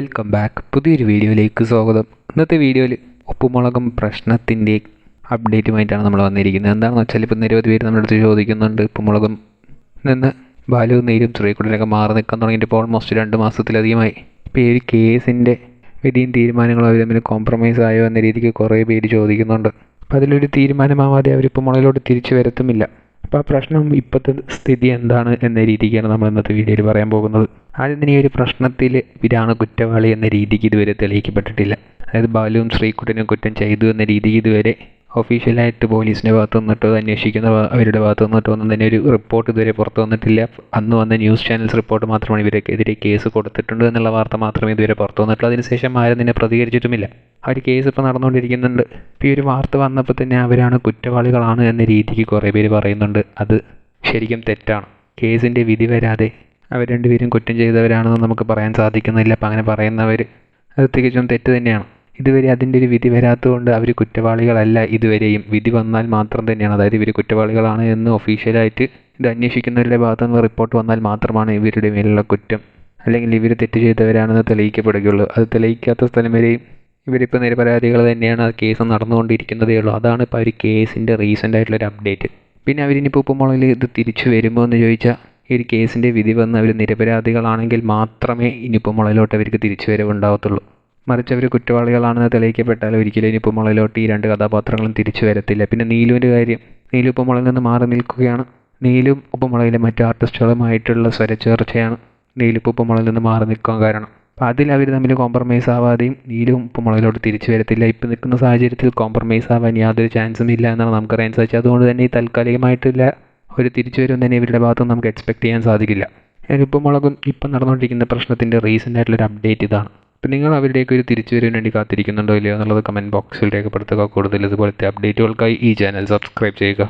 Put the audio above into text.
Welcome back പുതിയൊരു വീഡിയോയിലേക്ക് സ്വാഗതം. ഇന്നത്തെ വീഡിയോയിൽ ഉപ്പുമുളകും പ്രശ്നത്തിന്റെ അപ്ഡേറ്റുമായിട്ടാണ് നമ്മൾ വന്നിരിക്കുന്നത്. എന്താണെന്ന് വെച്ചാൽ ഇപ്പോൾ നിരവധി പേര് നമ്മുടെ അടുത്ത് ചോദിക്കുന്നുണ്ട് ഉപ്പുമുളകും നിന്ന് ബാലുവും നീരും ശ്രീകുട്ടനൊക്കെ മാറി നിൽക്കാൻ തുടങ്ങിയിട്ട് ഇപ്പോൾ ഓൾമോസ്റ്റ് രണ്ട് മാസത്തിലധികമായി. ഇപ്പോൾ ഈ ഒരു കേസിന്റെ വിധിയും തീരുമാനങ്ങളും അവർ തമ്മിൽ കോംപ്രമൈസ് ആയോ എന്ന രീതിക്ക് കുറേ പേര് ചോദിക്കുന്നുണ്ട്. അപ്പോൾ അതിലൊരു തീരുമാനമാവാതെ അവരിപ്പോൾ മുളയിലോട്ട് തിരിച്ചു വരത്തുമില്ല. അപ്പോൾ ആ പ്രശ്നം ഇപ്പോഴത്തെ സ്ഥിതി എന്താണ് എന്ന രീതിക്കാണ് നമ്മൾ ഇന്നത്തെ വീഡിയോയിൽ പറയാൻ പോകുന്നത്. ആദ്യം തന്നെ ഈ ഒരു പ്രശ്നത്തിൽ ഇവരാണ് കുറ്റവാളി എന്ന രീതിക്ക് ഇതുവരെ തെളിയിക്കപ്പെട്ടിട്ടില്ല. അതായത് ബാലുവും ശ്രീകുട്ടനും കുറ്റം ചെയ്തു എന്ന രീതിക്ക് ഇതുവരെ ഒഫീഷ്യലായിട്ട് പോലീസിന്റെ ഭാഗത്ത് നിന്നിട്ടോ അന്വേഷിക്കുന്ന അവരുടെ ഭാഗത്ത് നിന്നിട്ടോ ഒന്നും തന്നെ ഒരു റിപ്പോർട്ട് ഇതുവരെ പുറത്തു വന്നിട്ടില്ല. അന്ന് വന്ന ന്യൂസ് ചാനൽസ് റിപ്പോർട്ട് മാത്രമാണ് ഇവർക്കെതിരെ കേസ് കൊടുത്തിട്ടുണ്ട് എന്നുള്ള വാർത്ത മാത്രമേ ഇതുവരെ പുറത്തു വന്നിട്ടുള്ളൂ. അതിനുശേഷം ആരും തന്നെ പ്രതികരിച്ചിട്ടുമില്ല. ആ ഒരു കേസ് ഇപ്പോൾ നടന്നുകൊണ്ടിരിക്കുന്നുണ്ട്. ഇപ്പോൾ ഈ ഒരു വാർത്ത വന്നപ്പോൾ തന്നെ അവരാണ് കുറ്റവാളികളാണ് എന്ന രീതിക്ക് കുറേ പേര് പറയുന്നുണ്ട്. അത് ശരിക്കും തെറ്റാണ്. കേസിന്റെ വിധി വരാതെ അവർ രണ്ടുപേരും കുറ്റം ചെയ്തവരാണെന്ന് നമുക്ക് പറയാൻ സാധിക്കുന്നില്ല. അപ്പം അങ്ങനെ പറയുന്നവർ അത് തികച്ചും തെറ്റ് തന്നെയാണ്. ഇതുവരെ അതിന്റെ ഒരു വിധി വരാത്തതുകൊണ്ട് അവർ കുറ്റവാളികളല്ല ഇതുവരെയും. വിധി വന്നാൽ മാത്രം തന്നെയാണ്. അതായത് ഇവർ കുറ്റവാളികളാണ് എന്ന് ഒഫീഷ്യലായിട്ട് ഇത് അന്വേഷിക്കുന്നവരുടെ ഭാഗത്തു നിന്ന് റിപ്പോർട്ട് വന്നാൽ മാത്രമാണ് ഇവരുടെ മേലുള്ള കുറ്റം. അല്ലെങ്കിൽ ഇവർ തെറ്റ് ചെയ്തവരാണെന്ന് തെളിയിക്കപ്പെടുകയുള്ളൂ. അത് തെളിയിക്കാത്ത സ്ഥലം വരെയും ഇവരിപ്പോൾ നിരപരാധികൾ തന്നെയാണ് ആ കേസ് നടന്നുകൊണ്ടിരിക്കുന്നതേ ഉള്ളൂ. അതാണ് ഇപ്പോൾ ഒരു കേസിന്റെ റീസെന്റ് ആയിട്ടുള്ളൊരു അപ്ഡേറ്റ് പിന്നെ അവരിനിപ്പോൾ ഉപ്പുമുളകിൽ ഇത് തിരിച്ചു വരുമോ എന്ന് ചോദിച്ചാൽ ഈ ഒരു കേസിന്റെ വിധി വന്ന് അവർ നിരപരാധികളാണെങ്കിൽ മാത്രമേ ഇനിയിപ്പോൾ മുളയിലോട്ട് അവർക്ക് തിരിച്ചു വരവുണ്ടാവത്തുള്ളൂ. മറിച്ച് അവർ കുറ്റവാളികളാണെന്ന് തെളിയിക്കപ്പെട്ടാൽ ഒരിക്കലും ഇനിയിപ്പോൾ മുളയിലോട്ട് ഈ രണ്ട് കഥാപാത്രങ്ങളും തിരിച്ചു വരത്തില്ല. പിന്നെ നീലുവിന്റെ കാര്യം. നീലു ഇപ്പോൾ മുളയിൽ നിന്ന് മാറി നിൽക്കുകയാണ്. നീലും ഉപ്പുമുളയിലെ മറ്റു ആർട്ടിസ്റ്റുകളുമായിട്ടുള്ള സ്വരച്ചേർച്ചയാണ്. നീലു ഉപ്പുമുളയിൽ നിന്ന് മാറി നിൽക്കാൻ കാരണം. അപ്പം അതിൽ അവർ തമ്മിൽ കോംപ്രമൈസ് ആവാതെയും നീലും ഉപ്പുമുളയിലോട്ട് തിരിച്ചു വരത്തില്ല. ഇപ്പം നിൽക്കുന്ന സാഹചര്യത്തിൽ കോംപ്രമൈസ് ആവാൻ യാതൊരു ചാൻസും ഇല്ല എന്നാണ് നമുക്കറിയാൻ സാധിച്ചത്. അതുകൊണ്ട് തന്നെ ഈ താൽക്കാലികമായിട്ടില്ല ഒരു തിരിച്ചു വരും തന്നെ ഇവരുടെ ഭാഗത്തുനിന്ന് നമുക്ക് എക്സ്പെക്ട് ചെയ്യാൻ സാധിക്കില്ല. ഉപ്പും മുളകും ഇപ്പം നടന്നുകൊണ്ടിരിക്കുന്ന പ്രശ്നത്തിന്റെ റീസെന്റ് ആയിട്ടുള്ളൊരു അപ്ഡേറ്റ് ഇതാണ്. അപ്പോൾ നിങ്ങൾ അവരുടെയൊക്കെ ഒരു തിരിച്ചു വരാൻ വേണ്ടി കാത്തിരിക്കുന്നുണ്ടോ ഇല്ലയോ എന്നുള്ളത് കമന്റ് ബോക്സിൽ രേഖപ്പെടുത്തുക. കൂടുതൽ ഇതുപോലത്തെ അപ്ഡേറ്റുകൾക്കായി ഈ ചാനൽ സബ്സ്ക്രൈബ് ചെയ്യുക.